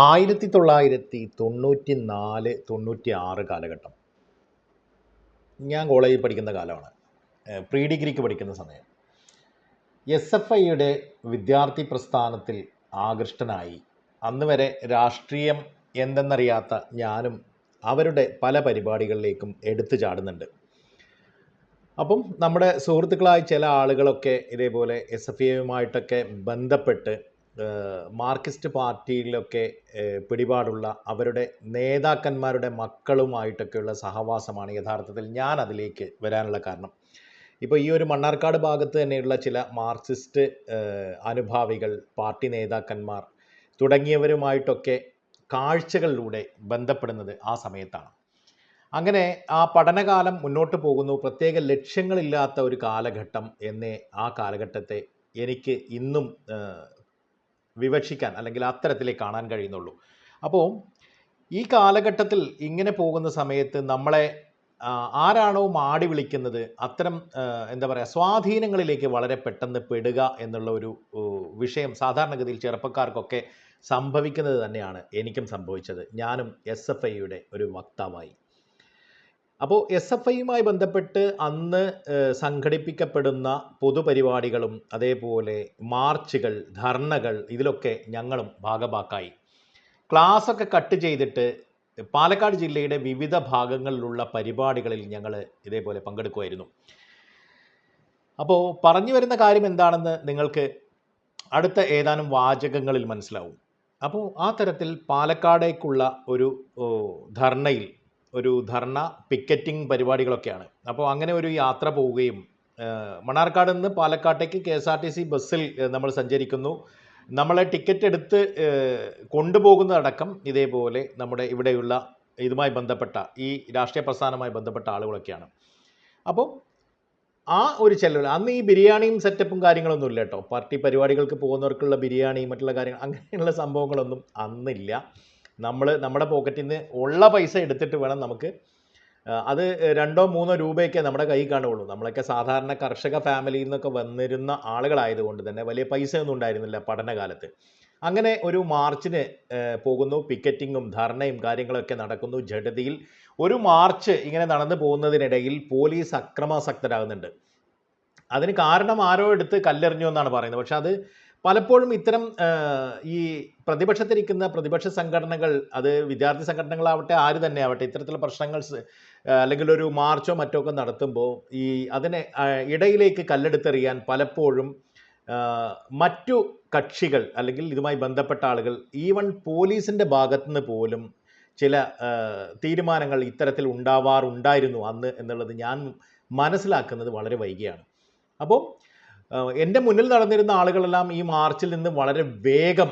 ആയിരത്തി തൊള്ളായിരത്തി തൊണ്ണൂറ്റി നാല് തൊണ്ണൂറ്റി ആറ് കാലഘട്ടം. ഞാൻ കോളേജിൽ പഠിക്കുന്ന കാലമാണ്. പ്രീ ഡിഗ്രിക്ക് പഠിക്കുന്ന സമയം. എസ് എഫ് ഐയുടെ വിദ്യാർത്ഥി പ്രസ്ഥാനത്തിൽ ആകൃഷ്ടനായി. അന്ന് വരെ രാഷ്ട്രീയം എന്തെന്നറിയാത്ത ഞാനും അവരുടെ പല പരിപാടികളിലേക്കും എടുത്തു ചാടുന്നുണ്ട്. അപ്പം നമ്മുടെ സുഹൃത്തുക്കളായ ചില ആളുകളൊക്കെ ഇതേപോലെ എസ് എഫ് ഐയുമായിട്ടൊക്കെ ബന്ധപ്പെട്ട് മാർക്സിസ്റ്റ് പാർട്ടിയിലൊക്കെ പിടിപാടുള്ള അവരുടെ നേതാക്കന്മാരുടെ മക്കളുമായിട്ടൊക്കെയുള്ള സഹവാസമാണ് യഥാർത്ഥത്തിൽ ഞാൻ അതിലേക്ക് വരാനുള്ള കാരണം. ഇപ്പോൾ ഈ ഒരു മണ്ണാർക്കാട് ഭാഗത്ത് തന്നെയുള്ള ചില മാർക്സിസ്റ്റ് അനുഭാവികൾ പാർട്ടി നേതാക്കന്മാർ തുടങ്ങിയവരുമായിട്ടൊക്കെ കാഴ്ചകളിലൂടെ ബന്ധപ്പെടുന്നത് ആ സമയത്താണ്. അങ്ങനെ ആ പഠനകാലം മുന്നോട്ട് പോകുന്നു. പ്രത്യേക ലക്ഷ്യങ്ങളില്ലാത്ത ഒരു കാലഘട്ടം എന്നേ ആ കാലഘട്ടത്തെ എനിക്ക് ഇന്നും വിവക്ഷിക്കാൻ അല്ലെങ്കിൽ അത്തരത്തിലേ കാണാൻ കഴിയുന്നുള്ളൂ. അപ്പോൾ ഈ കാലഘട്ടത്തിൽ ഇങ്ങനെ പോകുന്ന സമയത്ത് നമ്മളെ ആരാണോ മാടി വിളിക്കുന്നത് അത്തരം എന്താ പറയുക സ്വാധീനങ്ങളിലേക്ക് വളരെ പെട്ടെന്ന് പെടുക എന്നുള്ള ഒരു വിഷയം സാധാരണഗതിയിൽ ചെറുപ്പക്കാർക്കൊക്കെ സംഭവിക്കുന്നത് തന്നെയാണ് എനിക്കും സംഭവിച്ചത്. ഞാനും എസ് എഫ് ഐയുടെ ഒരു വക്താവായി. അപ്പോൾ എസ് എഫ് ഐയുമായി ബന്ധപ്പെട്ട് അന്ന് സംഘടിപ്പിക്കപ്പെടുന്ന പൊതുപരിപാടികളും അതേപോലെ മാർച്ചുകൾ ധർണകൾ ഇതിലൊക്കെ ഞങ്ങളും ഭാഗഭാക്കായി. ക്ലാസ്സൊക്കെ കട്ട് ചെയ്തിട്ട് പാലക്കാട് ജില്ലയുടെ വിവിധ ഭാഗങ്ങളിലുള്ള പരിപാടികളിൽ ഞങ്ങൾ ഇതേപോലെ പങ്കെടുക്കുമായിരുന്നു അപ്പോൾ പറഞ്ഞു വരുന്ന കാര്യം എന്താണെന്ന് നിങ്ങൾക്ക് അടുത്ത ഏതാനും വാചകങ്ങളിൽ മനസ്സിലാവും. അപ്പോൾ ആ തരത്തിൽ പാലക്കാടേക്കുള്ള ഒരു ധർണയിൽ ഒരു ധർണ പിക്കറ്റിംഗ് പരിപാടികളൊക്കെയാണ്. അപ്പോൾ അങ്ങനെ ഒരു യാത്ര പോവുകയും മണാർക്കാട് നിന്ന് പാലക്കാട്ടേക്ക് K S R T C ബസ്സിൽ നമ്മൾ സഞ്ചരിക്കുന്നു. നമ്മളെ ടിക്കറ്റ് എടുത്ത് കൊണ്ടുപോകുന്നതടക്കം ഇതേപോലെ നമ്മുടെ ഇവിടെയുള്ള ഇതുമായി ബന്ധപ്പെട്ട ഈ രാഷ്ട്രീയ പ്രസ്ഥാനവുമായി ബന്ധപ്പെട്ട ആളുകളൊക്കെയാണ്. അപ്പോൾ ആ ഒരു ചെലവിൽ അന്ന് ഈ ബിരിയാണിയും സെറ്റപ്പും കാര്യങ്ങളൊന്നും ഇല്ല കേട്ടോ. പാർട്ടി പരിപാടികൾക്ക് പോകുന്നവർക്കുള്ള ബിരിയാണി മറ്റുള്ള കാര്യങ്ങൾ അങ്ങനെയുള്ള സംഭവങ്ങളൊന്നും അന്നില്ല. നമ്മൾ നമ്മുടെ പോക്കറ്റിൽ നിന്ന് ഉള്ള പൈസ എടുത്തിട്ട് വേണം നമുക്ക് അത് രണ്ടോ മൂന്നോ രൂപയൊക്കെ നമ്മുടെ കൈ കാണുകയുള്ളൂ. നമ്മളൊക്കെ സാധാരണ കർഷക ഫാമിലിയിൽ നിന്നൊക്കെ വന്നിരുന്ന ആളുകളായതുകൊണ്ട് തന്നെ വലിയ പൈസയൊന്നും ഉണ്ടായിരുന്നില്ല പഠനകാലത്ത്. അങ്ങനെ ഒരു മാർച്ചിന് പോകുന്നു. പിക്കറ്റിങ്ങും ധർണയും കാര്യങ്ങളൊക്കെ നടക്കുന്നു. ജഡതിയിൽ ഒരു മാർച്ച് ഇങ്ങനെ നടന്നു പോകുന്നതിനിടയിൽ പോലീസ് അക്രമാസക്തരാകുന്നുണ്ട്. അതിന് കാരണം ആരോ എടുത്ത് കല്ലെറിഞ്ഞു എന്നാണ് പറയുന്നത്. പക്ഷെ അത് പലപ്പോഴും ഇത്തരം ഈ പ്രതിപക്ഷത്തിരിക്കുന്ന പ്രതിപക്ഷ സംഘടനകൾ അത് വിദ്യാർത്ഥി സംഘടനകളാവട്ടെ ആര് തന്നെ ആവട്ടെ ഇത്തരത്തിലുള്ള പ്രശ്നങ്ങൾ അല്ലെങ്കിൽ ഒരു മാർച്ചോ മറ്റോ ഒക്കെ നടത്തുമ്പോൾ ഈ അതിനെ ഇടയിലേക്ക് കല്ലെടുത്തെറിയാൻ പലപ്പോഴും മറ്റു കക്ഷികൾ അല്ലെങ്കിൽ ഇതുമായി ബന്ധപ്പെട്ട ആളുകൾ ഈവൺ പോലീസിന്റെ ഭാഗത്തുനിന്ന് പോലും ചില തീരുമാനങ്ങൾ ഇത്തരത്തിൽ ഉണ്ടാവാറുണ്ടായിരുന്നു അന്ന് എന്നുള്ളത് ഞാൻ മനസ്സിലാക്കുന്നത് വളരെ വൈകിയാണ്. അപ്പോൾ എന്റെ മുന്നിൽ നടന്നിരുന്ന ആളുകളെല്ലാം ഈ മാർച്ചിൽ നിന്ന് വളരെ വേഗം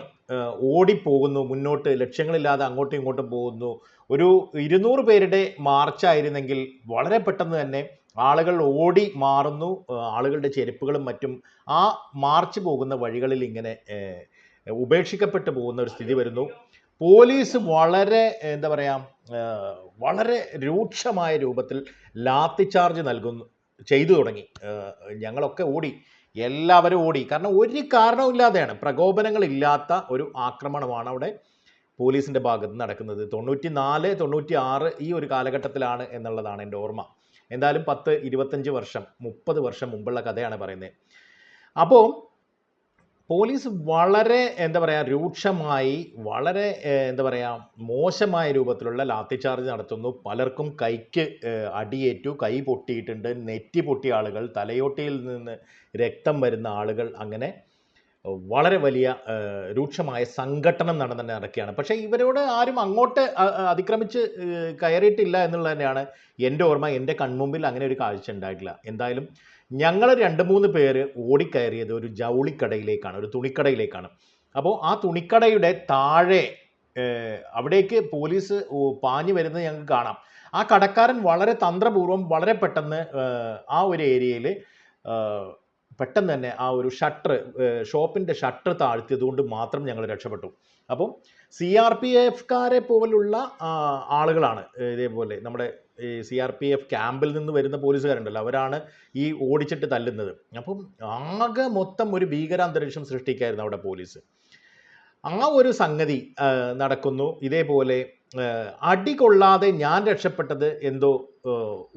ഓടിപ്പോകുന്നു മുന്നോട്ട് ലക്ഷ്യങ്ങളില്ലാതെ അങ്ങോട്ടും ഇങ്ങോട്ടും പോകുന്നു. ഒരു ഇരുന്നൂറ് പേരുടെ മാർച്ചായിരുന്നെങ്കിൽ വളരെ പെട്ടെന്ന് തന്നെ ആളുകൾ ഓടി മാറുന്നു ആളുകളുടെ ചെരുപ്പുകളും മറ്റും ആ മാർച്ച് പോകുന്ന വഴികളിൽ ഇങ്ങനെ ഉപേക്ഷിക്കപ്പെട്ടു പോകുന്ന ഒരു സ്ഥിതി വരുന്നു. പോലീസ് വളരെ എന്താ പറയുക വളരെ രൂക്ഷമായ രൂപത്തിൽ ലാത്തി ചാർജ് നൽകുന്നു ചെയ്തു തുടങ്ങി. ഞങ്ങളൊക്കെ ഓടി. എല്ലാവരും ഓടി. കാരണം ഒരു കാരണവുമില്ലാതെയാണ് പ്രകോപനങ്ങളില്ലാത്ത ഒരു ആക്രമണമാണ് അവിടെ പോലീസിന്റെ ഭാഗത്ത് നടക്കുന്നത്. തൊണ്ണൂറ്റി നാല് തൊണ്ണൂറ്റി ആറ് ഈ ഒരു കാലഘട്ടത്തിലാണ് എന്നുള്ളതാണ് എന്റെ ഓർമ്മ. എന്തായാലും പത്ത് ഇരുപത്തഞ്ച് വർഷം മുപ്പത് വർഷം മുമ്പുള്ള കഥയാണ് പറയുന്നത്. അപ്പോൾ പോലീസ് വളരെ എന്താ പറയുക രൂക്ഷമായി വളരെ എന്താ പറയുക മോശമായ രൂപത്തിലുള്ള ലാത്തിചാർജ് നടത്തുന്നു. പലർക്കും കൈക്ക് അടിയേറ്റു കൈ പൊട്ടിയിട്ടുണ്ട് നെറ്റി പൊട്ടിയ ആളുകൾ തലയോട്ടിയിൽ നിന്ന് രക്തം വരുന്ന ആളുകൾ അങ്ങനെ വളരെ വലിയ രൂക്ഷമായ സംഘട്ടനം നടന്നു നടക്കുകയാണ്. പക്ഷേ ഇവരോട് ആരും അങ്ങോട്ട് അതിക്രമിച്ച് കയറിയിട്ടില്ല എന്നുള്ളത് തന്നെയാണ് എന്റെ ഓർമ്മ. എന്റെ കൺമുമ്പിൽ അങ്ങനെ ഒരു കാഴ്ച ഉണ്ടായിട്ടില്ല. എന്തായാലും ഞങ്ങൾ രണ്ട് മൂന്ന് പേര് ഓടിക്കയറിയത് ഒരു ജൗളിക്കടയിലേക്കാണ് ഒരു തുണിക്കടയിലേക്കാണ്. അപ്പോൾ ആ തുണിക്കടയുടെ താഴെ അവിടേക്ക് പോലീസ് പാഞ്ഞു വരുന്നത് ഞങ്ങൾക്ക് കാണാം. ആ കടക്കാരൻ വളരെ തന്ത്രപൂർവം വളരെ പെട്ടെന്ന് ആ ഒരു ഏരിയയിൽ പെട്ടെന്ന് തന്നെ ആ ഒരു ഷട്ടർ ഷോപ്പിന്റെ ഷട്ടർ താഴ്ത്തിയതുകൊണ്ട് മാത്രം ഞങ്ങൾ രക്ഷപ്പെട്ടു. അപ്പം സി ആർ പി എഫ്കാരെ പോലുള്ള ആളുകളാണ് ഇതേപോലെ നമ്മുടെ ഈ സി ആർ പി എഫ് ക്യാമ്പിൽ നിന്ന് വരുന്ന പോലീസുകാരുണ്ടല്ലോ അവരാണ് ഈ ഓടിച്ചിട്ട് തല്ലുന്നത്. അപ്പം ആകെ മൊത്തം ഒരു ഭീകരാന്തരീക്ഷം സൃഷ്ടിക്കായിരുന്നു അവിടെ പോലീസ്. ആ ഒരു സംഗതി നടക്കുന്നു. ഇതേപോലെ അടി കൊള്ളാതെ ഞാൻ രക്ഷപ്പെട്ടത് എന്തോ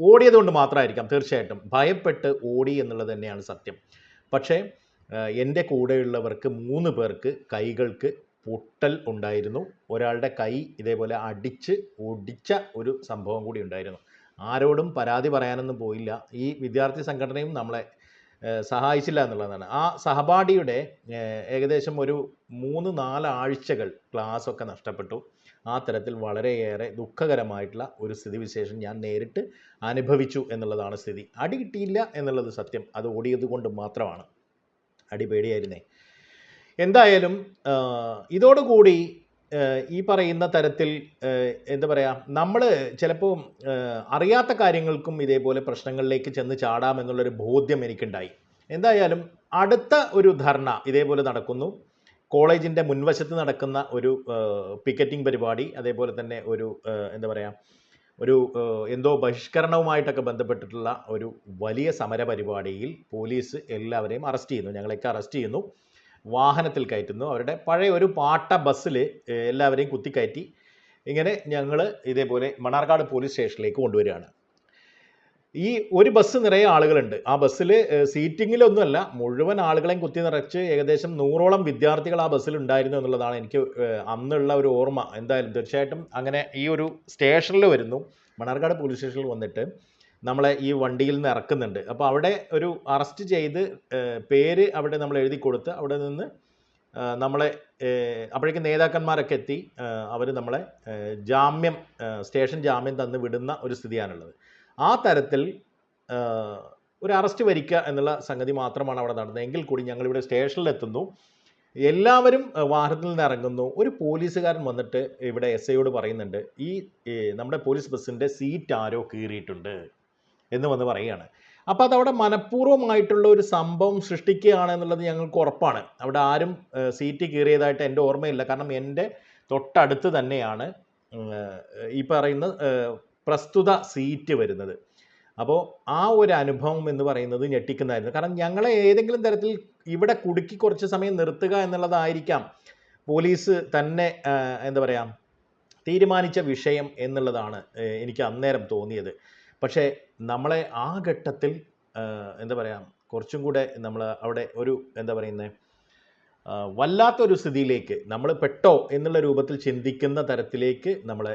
ഓടിയത് കൊണ്ട് മാത്രമായിരിക്കാം തീർച്ചയായിട്ടും. ഭയപ്പെട്ട് ഓടി എന്നുള്ളത് തന്നെയാണ് സത്യം. പക്ഷേ എന്റെ കൂടെയുള്ളവർക്ക് മൂന്ന് പേർക്ക് കൈകൾക്ക് പൊട്ടൽ ഉണ്ടായിരുന്നു. ഒരാളുടെ കൈ ഇതേപോലെ അടിച്ച് ഒടിച്ച ഒരു സംഭവം കൂടി ഉണ്ടായിരുന്നു. ആരോടും പരാതി പറയാനൊന്നും പോയില്ല. ഈ വിദ്യാർത്ഥി സംഘടനയും നമ്മളെ സഹായിച്ചില്ല എന്നുള്ളതാണ്. ആ സഹപാഠിയുടെ ഏകദേശം ഒരു മൂന്ന് നാല് ആഴ്ചകൾ ഒക്കെ നഷ്ടപ്പെട്ടു. ആ തരത്തിൽ വളരെയേറെ ദുഃഖകരമായിട്ടുള്ള ഒരു സ്ഥിതിവിശേഷം ഞാൻ നേരിട്ട് അനുഭവിച്ചു എന്നുള്ളതാണ് സ്ഥിതി. അടി കിട്ടിയില്ല എന്നുള്ളത് സത്യം. അത് ഓടിയത് കൊണ്ട് മാത്രമാണ്. അടി പേടിയായിരുന്നേ. എന്തായാലും ഇതോടുകൂടി ഈ പറയുന്ന തരത്തിൽ എന്താ പറയുക നമ്മൾ ചിലപ്പോൾ അറിയാത്ത കാര്യങ്ങൾക്കും ഇതേപോലെ പ്രശ്നങ്ങളിലേക്ക് ചെന്ന് ചാടാമെന്നുള്ളൊരു ബോധ്യം എനിക്കുണ്ടായി. എന്തായാലും അടുത്ത ഒരു ധർണ ഇതേപോലെ നടക്കുന്നു. കോളേജിന്റെ മുൻവശത്ത് നടക്കുന്ന ഒരു പിക്കറ്റിംഗ് പരിപാടി അതേപോലെ തന്നെ ഒരു എന്താ പറയുക ഒരു എന്തോ ബഹിഷ്കരണവുമായിട്ടൊക്കെ ബന്ധപ്പെട്ടിട്ടുള്ള ഒരു വലിയ സമര പരിപാടിയിൽ പോലീസ് എല്ലാവരെയും അറസ്റ്റ് ചെയ്യുന്നു. ഞങ്ങളെയൊക്കെ അറസ്റ്റ് ചെയ്യുന്നു. വാഹനത്തിൽ കയറ്റുന്നു. അവരുടെ പഴയ ഒരു പാട്ട ബസ്സിൽ എല്ലാവരെയും കുത്തിക്കയറ്റി ഇങ്ങനെ ഞങ്ങൾ ഇതേപോലെ മണാർക്കാട് പോലീസ് സ്റ്റേഷനിലേക്ക് കൊണ്ടുവരികയാണ്. ഈ ഒരു ബസ് നിറയെ ആളുകളുണ്ട്. ആ ബസ്സിൽ സീറ്റിങ്ങിലൊന്നുമല്ല മുഴുവൻ ആളുകളെയും കുത്തി നിറച്ച് ഏകദേശം നൂറോളം വിദ്യാർത്ഥികൾ ആ ബസ്സിൽ ഉണ്ടായിരുന്നു എന്നുള്ളതാണ് എനിക്ക് അന്നുള്ള ഒരു ഓർമ്മ. എന്തായാലും തീർച്ചയായിട്ടും അങ്ങനെ ഈ ഒരു സ്റ്റേഷനിൽ വരുന്നു. മണാർക്കാട് പോലീസ് സ്റ്റേഷനിൽ വന്നിട്ട് നമ്മളെ ഈ വണ്ടിയിൽ നിന്ന് ഇറക്കുന്നുണ്ട്. അപ്പോൾ അവിടെ ഒരു അറസ്റ്റ് ചെയ്ത് പേര് അവിടെ നമ്മൾ എഴുതി കൊടുത്ത് അവിടെ നിന്ന് നമ്മളെ അപ്പോഴേക്കും നേതാക്കന്മാരൊക്കെ എത്തി അവർ നമ്മളെ ജാമ്യം സ്റ്റേഷൻ ജാമ്യം തന്ന് വിടുന്ന ഒരു സ്ഥിതിയാണുള്ളത്. ആ തരത്തിൽ ഒരു അറസ്റ്റ് വരിക്കുക എന്നുള്ള സംഗതി മാത്രമാണ് അവിടെ നടന്നത്. എങ്കിൽ കൂടി ഞങ്ങളിവിടെ സ്റ്റേഷനിലെത്തുന്നു. എല്ലാവരും വാഹനത്തിൽ നിന്ന് ഇറങ്ങുന്നു. ഒരു പോലീസുകാരൻ വന്നിട്ട് ഇവിടെ എസ് ഐയോട് പറയുന്നുണ്ട് ഈ നമ്മുടെ പോലീസ് ബസ്സിന്റെ സീറ്റ് ആരോ കീറിയിട്ടുണ്ട്. എന്ന് വന്ന് പറയുകയാണ്. അപ്പോൾ അതവിടെ മനഃപൂർവമായിട്ടുള്ള ഒരു സംഭവം സൃഷ്ടിക്കുകയാണ് എന്നുള്ളത് ഞങ്ങൾക്ക് ഉറപ്പാണ്. അവിടെ ആരും സീറ്റ് കീറിയതായിട്ട് എന്റെ ഓർമ്മയില്ല. കാരണം എന്റെ തൊട്ടടുത്ത് തന്നെയാണ് ഈ പറയുന്ന പ്രസ്തുത സീറ്റ് വരുന്നത്. അപ്പോൾ ആ ഒരു അനുഭവം എന്ന് പറയുന്നത് ഞെട്ടിക്കുന്നതായിരുന്നു. കാരണം ഞങ്ങളെ ഏതെങ്കിലും തരത്തിൽ ഇവിടെ കുടുക്കി കുറച്ച് സമയം നിർത്തുക എന്നുള്ളതായിരിക്കാം പോലീസ് തന്നെ എന്താ പറയുക തീരുമാനിച്ച വിഷയം എന്നുള്ളതാണ് എനിക്ക് അന്നേരം തോന്നിയത്. പക്ഷേ നമ്മളെ ആ ഘട്ടത്തിൽ എന്താ പറയുക കുറച്ചും കൂടെ നമ്മൾ അവിടെ ഒരു എന്താ പറയുന്നത് വല്ലാത്തൊരു സ്ഥിതിയിലേക്ക് നമ്മൾ പെട്ടോ എന്നുള്ള രൂപത്തിൽ ചിന്തിക്കുന്ന തരത്തിലേക്ക് നമ്മൾ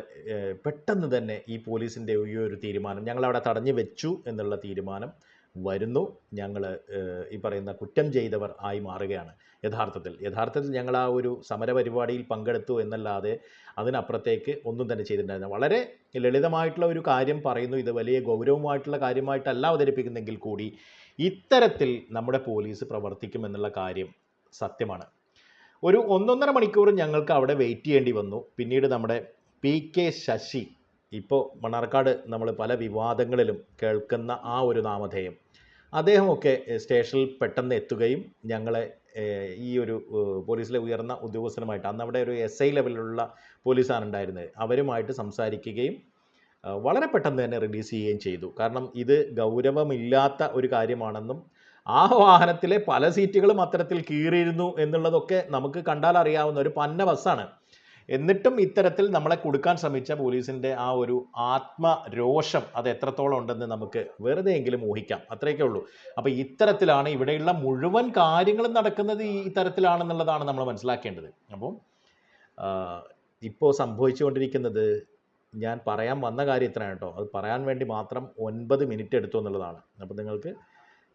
പെട്ടെന്ന് തന്നെ ഈ പോലീസിന്റെ ഈ ഒരു തീരുമാനം ഞങ്ങളവിടെ തടഞ്ഞു വെച്ചു എന്നുള്ള തീരുമാനം വരുന്നു. ഞങ്ങൾ ഈ പറയുന്ന കുറ്റം ചെയ്തവർ ആയി മാറുകയാണ്. യഥാർത്ഥത്തിൽ. യഥാർത്ഥത്തിൽ ഞങ്ങൾ ആ ഒരു സമര പരിപാടിയിൽ പങ്കെടുത്തു എന്നല്ലാതെ അതിനപ്പുറത്തേക്ക് ഒന്നും തന്നെ ചെയ്തിട്ടുണ്ടായിരുന്നു വളരെ ലളിതമായിട്ടുള്ള ഒരു കാര്യം പറയുന്നു. ഇത് വലിയ ഗൗരവമായിട്ടുള്ള കാര്യമായിട്ടല്ല അവതരിപ്പിക്കുന്നെങ്കിൽ കൂടി ഇത്തരത്തിൽ നമ്മുടെ പോലീസ് പ്രവർത്തിക്കുമെന്നുള്ള കാര്യം സത്യമാണ്. ഒരു ഒന്നൊന്നര മണിക്കൂർ ഞങ്ങൾക്ക് അവിടെ വെയിറ്റ് ചെയ്യേണ്ടി വന്നു. പിന്നീട് നമ്മുടെ പി കെ ശശി ഇപ്പോൾ മണ്ണാർക്കാട് നമ്മൾ പല വിവാദങ്ങളിലും കേൾക്കുന്ന ആ ഒരു നാമധേയം. അദ്ദേഹമൊക്കെ സ്റ്റേഷനിൽ പെട്ടെന്ന് എത്തുകയും ഞങ്ങളെ ഈ ഒരു പോലീസിലെ ഉയർന്ന ഉദ്യോഗസ്ഥനുമായിട്ട് അന്ന് അവിടെ ഒരു എസ് ഐ ലെവലിലുള്ള പോലീസാണ് ഉണ്ടായിരുന്നത് അവരുമായിട്ട് സംസാരിക്കുകയും വളരെ പെട്ടെന്ന് തന്നെ റിലീസ് ചെയ്യുകയും ചെയ്തു. കാരണം ഇത് ഗൗരവമില്ലാത്ത ഒരു കാര്യമാണെന്നും ആ വാഹനത്തിലെ പല സീറ്റുകളും അത്തരത്തിൽ കീറിയിരുന്നു എന്നുള്ളതൊക്കെ നമുക്ക് കണ്ടാൽ അറിയാവുന്ന ഒരു പന്ന ബസ്സാണ്. എന്നിട്ടും ഇത്തരത്തിൽ നമ്മളെ കൊടുക്കാൻ ശ്രമിച്ച പോലീസിന്റെ ആ ഒരു ആത്മരോഷം അത് എത്രത്തോളം ഉണ്ടെന്ന് നമുക്ക് വെറുതെ എങ്കിലും ഊഹിക്കാം. അത്രയൊക്കെ ഉള്ളൂ. അപ്പോൾ ഇത്തരത്തിലാണ് ഇവിടെയുള്ള മുഴുവൻ കാര്യങ്ങളും നടക്കുന്നത് ഈ തരത്തിലാണെന്നുള്ളതാണ് നമ്മൾ മനസ്സിലാക്കേണ്ടത്. അപ്പോൾ ഇപ്പോൾ സംഭവിച്ചുകൊണ്ടിരിക്കുന്നത് ഞാൻ പറയാൻ വന്ന കാര്യം ഇത്രയാണ് കേട്ടോ. അത് പറയാൻ വേണ്ടി മാത്രം ഒൻപത് മിനിറ്റ് എടുത്തു എന്നുള്ളതാണ്. അപ്പോൾ നിങ്ങൾക്ക്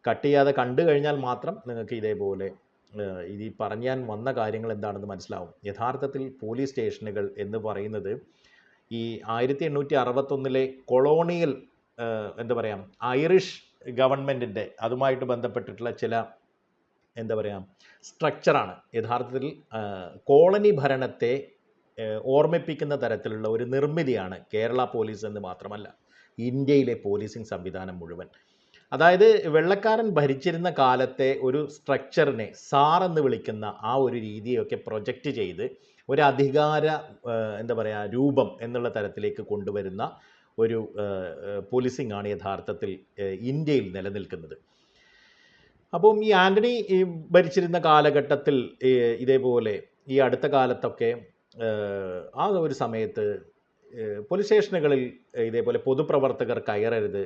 കട്ട് ചെയ്യാതെ കണ്ടു കഴിഞ്ഞാൽ മാത്രം നിങ്ങൾക്ക് ഇതേപോലെ ഈ പറഞ്ഞാൻ വന്ന കാര്യങ്ങൾ എന്താണെന്ന് മനസ്സിലാവും. യഥാർത്ഥത്തിൽ പോലീസ് സ്റ്റേഷനുകൾ എന്ന് പറയുന്നത് ഈ ആയിരത്തി എണ്ണൂറ്റി അറുപത്തൊന്നിലെ കൊളോണിയൽ എന്താ പറയുക ഐറിഷ് ഗവൺമെന്റിന്റെ അതുമായിട്ട് ബന്ധപ്പെട്ടിട്ടുള്ള ചില എന്താ പറയുക സ്ട്രക്ചറാണ് യഥാർത്ഥത്തിൽ കോളനി ഭരണത്തെ ഓർമ്മിപ്പിക്കുന്ന തരത്തിലുള്ള ഒരു നിർമ്മിതിയാണ് കേരള പോലീസ് എന്ന് മാത്രമല്ല ഇന്ത്യയിലെ പോലീസിംഗ് സംവിധാനം മുഴുവൻ. അതായത് വെള്ളക്കാരൻ ഭരിച്ചിരുന്ന കാലത്തെ ഒരു സ്ട്രക്ചറിനെ സാർ എന്ന് വിളിക്കുന്ന ആ ഒരു രീതിയൊക്കെ പ്രൊജക്റ്റ് ചെയ്ത് ഒരു അധികാര എന്താ പറയുക രൂപം എന്നുള്ള തരത്തിലേക്ക് കൊണ്ടുവരുന്ന ഒരു പോലീസിംഗ് ആണ് യഥാർത്ഥത്തിൽ ഇന്ത്യയിൽ നിലനിൽക്കുന്നത്. അപ്പം ഈ ആന്റണി ഭരിച്ചിരുന്ന കാലഘട്ടത്തിൽ ഇതേപോലെ ഈ അടുത്ത കാലത്തൊക്കെ ആ ഒരു സമയത്ത് പോലീസ് സ്റ്റേഷനുകളിൽ ഇതേപോലെ പൊതുപ്രവർത്തകർ കയറരുത്.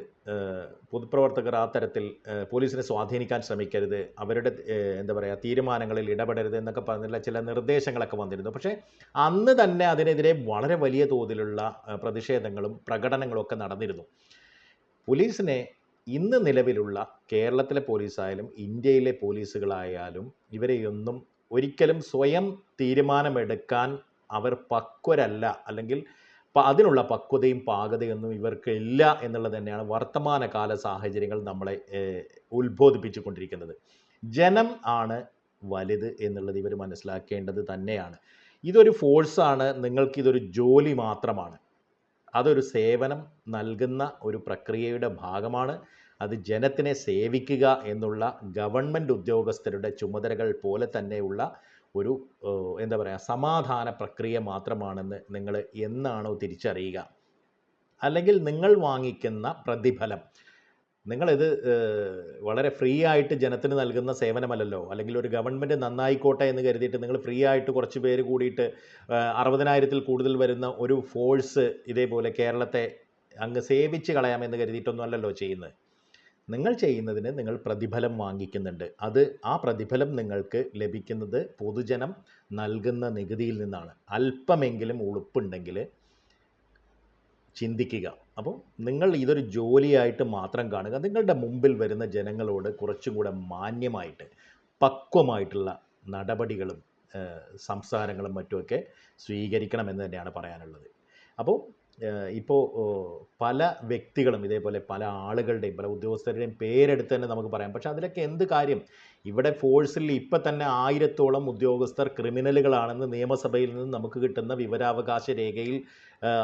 പൊതുപ്രവർത്തകർ ആ തരത്തിൽ പോലീസിനെ സ്വാധീനിക്കാൻ ശ്രമിക്കരുത്. അവരുടെ എന്താ പറയുക തീരുമാനങ്ങളിൽ ഇടപെടരുത് എന്നൊക്കെ പറഞ്ഞിട്ടുള്ള ചില നിർദ്ദേശങ്ങളൊക്കെ വന്നിരുന്നു. പക്ഷേ അന്ന് തന്നെ അതിനെതിരെ വളരെ വലിയ തോതിലുള്ള പ്രതിഷേധങ്ങളും പ്രകടനങ്ങളും ഒക്കെ നടന്നിരുന്നു. പോലീസിനെ ഇന്ന് നിലവിലുള്ള കേരളത്തിലെ പോലീസായാലും ഇന്ത്യയിലെ പോലീസുകളായാലും ഇവരെയൊന്നും ഒരിക്കലും സ്വയം തീരുമാനമെടുക്കാൻ അവർ പക്വരല്ല. അല്ലെങ്കിൽ പ- അതിനുള്ള പക്വതയും പാകതയൊന്നും ഇവർക്ക് ഇല്ല എന്നുള്ളത് തന്നെയാണ് വർത്തമാനകാല സാഹചര്യങ്ങൾ നമ്മളെ ഉത്ബോധിപ്പിച്ചുകൊണ്ടിരിക്കുന്നത്. ജനം ആണ് വലുത് എന്നുള്ളത് ഇവർ മനസ്സിലാക്കേണ്ടത് തന്നെയാണ്. ഇതൊരു ഫോഴ്സാണ് നിങ്ങൾക്കിതൊരു ജോലി മാത്രമാണ്. അതൊരു സേവനം നൽകുന്ന ഒരു പ്രക്രിയയുടെ ഭാഗമാണ്. അത് ജനത്തിനെ സേവിക്കുക എന്നുള്ള ഗവൺമെന്റ് ഉദ്യോഗസ്ഥരുടെ ചുമതലകൾ പോലെ തന്നെയുള്ള ഒരു എന്താ പറയുക സമാധാന പ്രക്രിയ മാത്രമാണെന്ന് നിങ്ങൾ എന്നാണോ തിരിച്ചറിയുക? അല്ലെങ്കിൽ നിങ്ങൾ വാങ്ങിക്കുന്ന പ്രതിഫലം നിങ്ങളിത് വളരെ ഫ്രീ ആയിട്ട് ജനത്തിന് നൽകുന്ന സേവനമല്ലല്ലോ? അല്ലെങ്കിൽ ഒരു ഗവൺമെന്റ് നന്നായിക്കോട്ടെ എന്ന് കരുതിയിട്ട് നിങ്ങൾ ഫ്രീ ആയിട്ട് കുറച്ച് പേര് കൂടിയിട്ട് അറുപതിനായിരത്തിൽ കൂടുതൽ വരുന്ന ഒരു ഫോഴ്സ് ഇതേപോലെ കേരളത്തെ അങ്ങ് സേവിച്ച് കളയാമെന്ന് കരുതിയിട്ടൊന്നും അല്ലല്ലോ ചെയ്യുന്നത്? നിങ്ങൾ ചെയ്യുന്നതിന് നിങ്ങൾ പ്രതിഫലം വാങ്ങിക്കുന്നുണ്ട്. അത് ആ പ്രതിഫലം നിങ്ങൾക്ക് ലഭിക്കുന്നത് പൊതുജനം നൽകുന്ന നികുതിയിൽ നിന്നാണ്. അല്പമെങ്കിലും ഉളുപ്പുണ്ടെങ്കിൽ ചിന്തിക്കുക. അപ്പോൾ നിങ്ങൾ ഇതൊരു ജോലിയായിട്ട് മാത്രം കാണുക. നിങ്ങളുടെ മുമ്പിൽ വരുന്ന ജനങ്ങളോട് കുറച്ചും കൂടെ മാന്യമായിട്ട് പക്വമായിട്ടുള്ള നടപടികളും സംസാരങ്ങളും മറ്റുമൊക്കെ സ്വീകരിക്കണമെന്ന് തന്നെയാണ് പറയാനുള്ളത്. അപ്പോൾ ഇപ്പോൾ പല വ്യക്തികളും ഇതേപോലെ പല ആളുകളുടെയും പല ഉദ്യോഗസ്ഥരുടെയും പേരെടുത്ത് തന്നെ നമുക്ക് പറയാം. പക്ഷേ അതിലൊക്കെ എന്ത് കാര്യം? ഇവിടെ ഫോഴ്സിൽ ഇപ്പം തന്നെ ആയിരത്തോളം ഉദ്യോഗസ്ഥർ ക്രിമിനലുകളാണെന്ന് നിയമസഭയിൽ നിന്ന് നമുക്ക് കിട്ടുന്ന വിവരാവകാശ രേഖയിൽ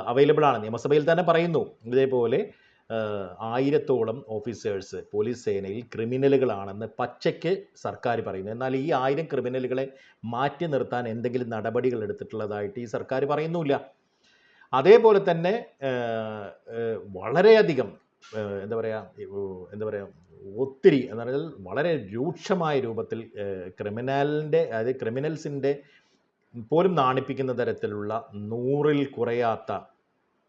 അവൈലബിൾ ആണ്. നിയമസഭയിൽ തന്നെ പറയുന്നു. ഇതേപോലെ ആയിരത്തോളം ഓഫീസേഴ്സ് പോലീസ് സേനയിൽ ക്രിമിനലുകളാണെന്ന് പച്ചയ്ക്ക് സർക്കാർ പറയുന്നു. എന്നാൽ ഈ ആയിരം ക്രിമിനലുകളെ മാറ്റി നിർത്താൻ എന്തെങ്കിലും നടപടികൾ എടുത്തിട്ടുള്ളതായിട്ട് ഈ സർക്കാർ പറയുന്നുമില്ല. അതേപോലെ തന്നെ വളരെയധികം എന്താ പറയുക എന്താ പറയുക ഒത്തിരി എന്ന് പറഞ്ഞാൽ വളരെ രൂക്ഷമായ രൂപത്തിൽ ക്രിമിനലിന്റെ അതായത് ക്രിമിനൽസിന്റെ പോലും നാണിപ്പിക്കുന്ന തരത്തിലുള്ള നൂറിൽ കുറയാത്ത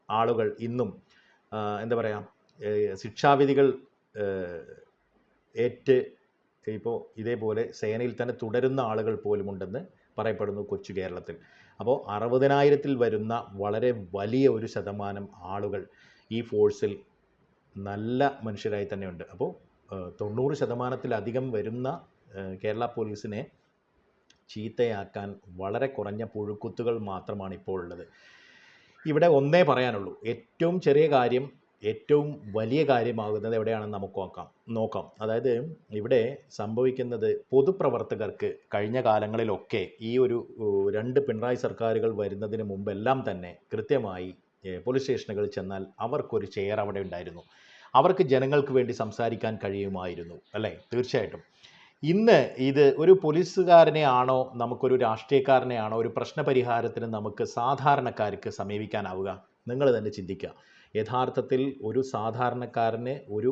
ആളുകൾ ഇന്നും എന്താ പറയുക ശിക്ഷാവിധികൾ ഏറ്റ് ഇപ്പോൾ ഇതേപോലെ സേനയിൽ തന്നെ തുടരുന്ന ആളുകൾ പോലുമുണ്ടെന്ന് പറയപ്പെടുന്നു കൊച്ചു കേരളത്തിൽ. അപ്പോൾ അറുപതിനായിരത്തിൽ വരുന്ന വളരെ വലിയ ഒരു ശതമാനം ആളുകൾ ഈ ഫോഴ്സിൽ നല്ല മനുഷ്യരായി തന്നെയുണ്ട്. അപ്പോൾ തൊണ്ണൂറ് ശതമാനത്തിലധികം വരുന്ന കേരള പോലീസിനെ ചീത്തയാക്കാൻ വളരെ കുറഞ്ഞ പുഴുക്കുത്തുകൾ മാത്രമാണ് ഇപ്പോൾ ഉള്ളത് ഇവിടെ ഒന്നേ പറയാനുള്ളൂ. ഏറ്റവും ചെറിയ കാര്യം ഏറ്റവും വലിയ കാര്യമാകുന്നത് എവിടെയാണെന്ന് നമുക്ക് നോക്കാം. നോക്കാം. അതായത് ഇവിടെ സംഭവിക്കുന്നത് പൊതുപ്രവർത്തകർക്ക് കഴിഞ്ഞ കാലങ്ങളിലൊക്കെ ഈ ഒരു രണ്ട് പിണറായി സർക്കാരുകൾ വരുന്നതിന് മുമ്പെല്ലാം തന്നെ കൃത്യമായി പോലീസ് സ്റ്റേഷനുകളിൽ ചെന്നാൽ അവർക്കൊരു ചെയർ അവിടെ ഉണ്ടായിരുന്നു. അവർക്ക് ജനങ്ങൾക്ക് വേണ്ടി സംസാരിക്കാൻ കഴിയുമായിരുന്നു അല്ലേ? തീർച്ചയായിട്ടും. ഇന്ന് ഇത് ഒരു പോലീസുകാരനെ ആണോ നമുക്കൊരു രാഷ്ട്രീയക്കാരനെ ആണോ ഒരു പ്രശ്നപരിഹാരത്തിന് നമുക്ക് സാധാരണക്കാർക്ക് സമീപിക്കാനാവുക? നിങ്ങൾ തന്നെ ചിന്തിക്കുക. യഥാർത്ഥത്തിൽ ഒരു സാധാരണക്കാരന് ഒരു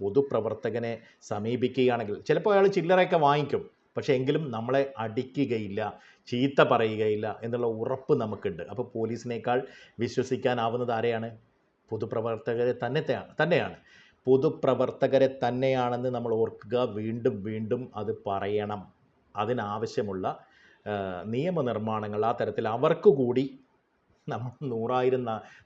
പൊതുപ്രവർത്തകനെ സമീപിക്കുകയാണെങ്കിൽ ചിലപ്പോൾ അയാൾ ചില്ലറയൊക്കെ വാങ്ങിക്കും. പക്ഷേ എങ്കിലും നമ്മളെ അടിക്കുകയില്ല ചീത്ത പറയുകയില്ല എന്നുള്ള ഉറപ്പ് നമുക്കുണ്ട്. അപ്പോൾ പോലീസിനേക്കാൾ വിശ്വസിക്കാനാവുന്നത് ആരെയാണ്? പൊതുപ്രവർത്തകരെ തന്നെ തന്നെയാണ്. പൊതുപ്രവർത്തകരെ തന്നെയാണെന്ന് നമ്മൾ ഓർക്കുക വീണ്ടും വീണ്ടും അത് പറയണം. അതിനാവശ്യമുള്ള നിയമനിർമ്മാണങ്ങൾ ആ തരത്തിൽ അവർക്ക് കൂടി നമ്മൾ നൂറായിരം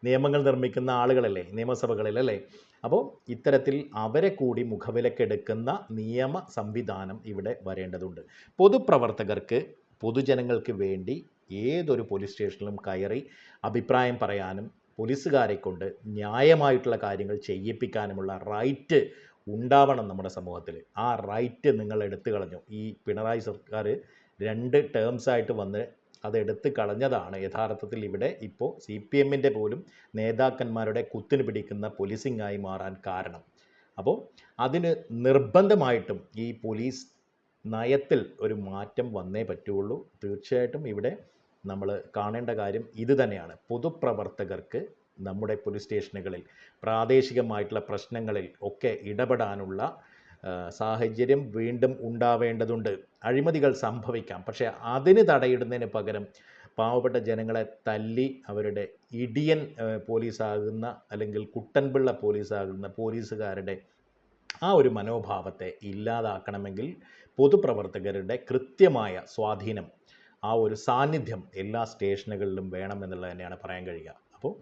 നിയമങ്ങൾ നിർമ്മിക്കുന്ന ആളുകളല്ലേ നിയമസഭകളിൽ അല്ലേ അപ്പോൾ ഇത്തരത്തിൽ അവരെ കൂടി മുഖവിലക്കെടുക്കുന്ന നിയമ സംവിധാനം ഇവിടെ വരേണ്ടതുണ്ട്. പൊതുപ്രവർത്തകർക്ക് പൊതുജനങ്ങൾക്ക് വേണ്ടി ഏതൊരു പോലീസ് സ്റ്റേഷനിലും കയറി അഭിപ്രായം പറയാനും പോലീസുകാരെ കൊണ്ട് ന്യായമായിട്ടുള്ള കാര്യങ്ങൾ ചെയ്യിപ്പിക്കാനുമുള്ള റൈറ്റ് ഉണ്ടാവണം നമ്മുടെ സമൂഹത്തിൽ. ആ റൈറ്റ് നിങ്ങൾ എടുത്തു കളഞ്ഞു. ഈ പിണറായി സർക്കാർ രണ്ട് ടേംസ് ആയിട്ട് വന്ന് അത് എടുത്തു കളഞ്ഞതാണ്. യഥാർത്ഥത്തിൽ ഇവിടെ ഇപ്പോൾ സി പി എമ്മിന്റെ പോലും നേതാക്കന്മാരുടെ കുത്തിന് പിടിക്കുന്ന പോലീസിംഗ് ആയി മാറാൻ കാരണം. അപ്പോൾ അതിന് നിർബന്ധമായിട്ടും ഈ പോലീസ് നയത്തിൽ ഒരു മാറ്റം വന്നേ പറ്റുള്ളൂ തീർച്ചയായിട്ടും ഇവിടെ നമ്മൾ കാണേണ്ട കാര്യം ഇത് തന്നെയാണ്. പൊതുപ്രവർത്തകർക്ക് നമ്മുടെ പോലീസ് സ്റ്റേഷനുകളിൽ പ്രാദേശികമായിട്ടുള്ള പ്രശ്നങ്ങളിൽ ഒക്കെ ഇടപെടാനുള്ള സാഹചര്യം വീണ്ടും ഉണ്ടാവേണ്ടതുണ്ട്. അഴിമതികൾ സംഭവിക്കാം. പക്ഷേ അതിന് തടയിടുന്നതിന് പകരം പാവപ്പെട്ട ജനങ്ങളെ തല്ലി അവരുടെ ഇടിയൻ പോലീസാകുന്ന അല്ലെങ്കിൽ കുട്ടൻപിള്ള പോലീസാകുന്ന പോലീസുകാരുടെ ആ ഒരു മനോഭാവത്തെ ഇല്ലാതാക്കണമെങ്കിൽ പൊതുപ്രവർത്തകരുടെ കൃത്യമായ സ്വാധീനം ആ ഒരു സാന്നിധ്യം എല്ലാ സ്റ്റേഷനുകളിലും വേണം എന്നുള്ളത് തന്നെയാണ് പറയാൻ കഴിയുക. അപ്പോൾ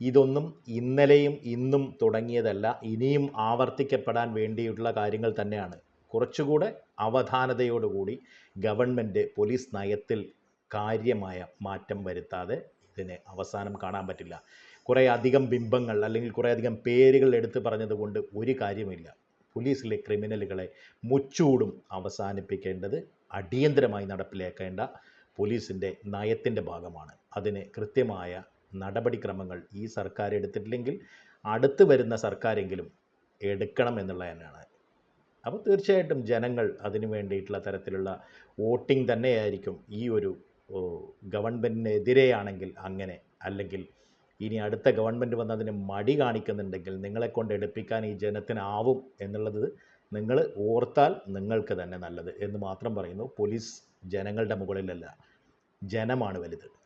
ഇതൊന്നും ഇന്നലെയും ഇന്നും തുടങ്ങിയതല്ല ഇനിയും ആവർത്തിക്കപ്പെടാൻ വേണ്ടിയിട്ടുള്ള കാര്യങ്ങൾ തന്നെയാണ്. കുറച്ചുകൂടെ അവധാനതയോടുകൂടി ഗവൺമെന്റ് പോലീസ് നയത്തിൽ കാര്യമായ മാറ്റം വരുത്താതെ ഇതിന് അവസാനം കാണാൻ പറ്റില്ല. കുറേ അധികം ബിംബങ്ങൾ അല്ലെങ്കിൽ കുറേ അധികം പേരുകൾ എടുത്തു പറഞ്ഞതുകൊണ്ട് ഒരു കാര്യമില്ല പോലീസിലെ ക്രിമിനലുകളെ മുച്ചൂടും അവസാനിപ്പിക്കേണ്ടത് അടിയന്തരമായി നടപ്പിലാക്കേണ്ട പോലീസിന്റെ നയത്തിന്റെ ഭാഗമാണ്. അതിന് കൃത്യമായ നടപടിക്രമങ്ങൾ ഈ സർക്കാർ എടുത്തിട്ടില്ലെങ്കിൽ അടുത്ത് വരുന്ന സർക്കാരെങ്കിലും എടുക്കണം എന്നുള്ള തന്നെയാണ് അപ്പോൾ തീർച്ചയായിട്ടും ജനങ്ങൾ അതിനു വേണ്ടിയിട്ടുള്ള തരത്തിലുള്ള വോട്ടിംഗ് തന്നെയായിരിക്കും ഈ ഒരു ഗവൺമെന്റിനെതിരെയാണെങ്കിൽ അങ്ങനെ അല്ലെങ്കിൽ ഇനി അടുത്ത ഗവൺമെന്റ് വന്ന് അതിന് മടി കാണിക്കുന്നുണ്ടെങ്കിൽ നിങ്ങളെ കൊണ്ട് എടുപ്പിക്കാൻ ഈ ജനത്തിനാവും എന്നുള്ളത് നിങ്ങൾ ഓർത്താൽ നിങ്ങൾക്ക് തന്നെ നല്ലത് എന്ന് മാത്രം പറയുന്നു. പോലീസ് ജനങ്ങളുടെ മുകളിലല്ല ജനമാണ് വലുത്.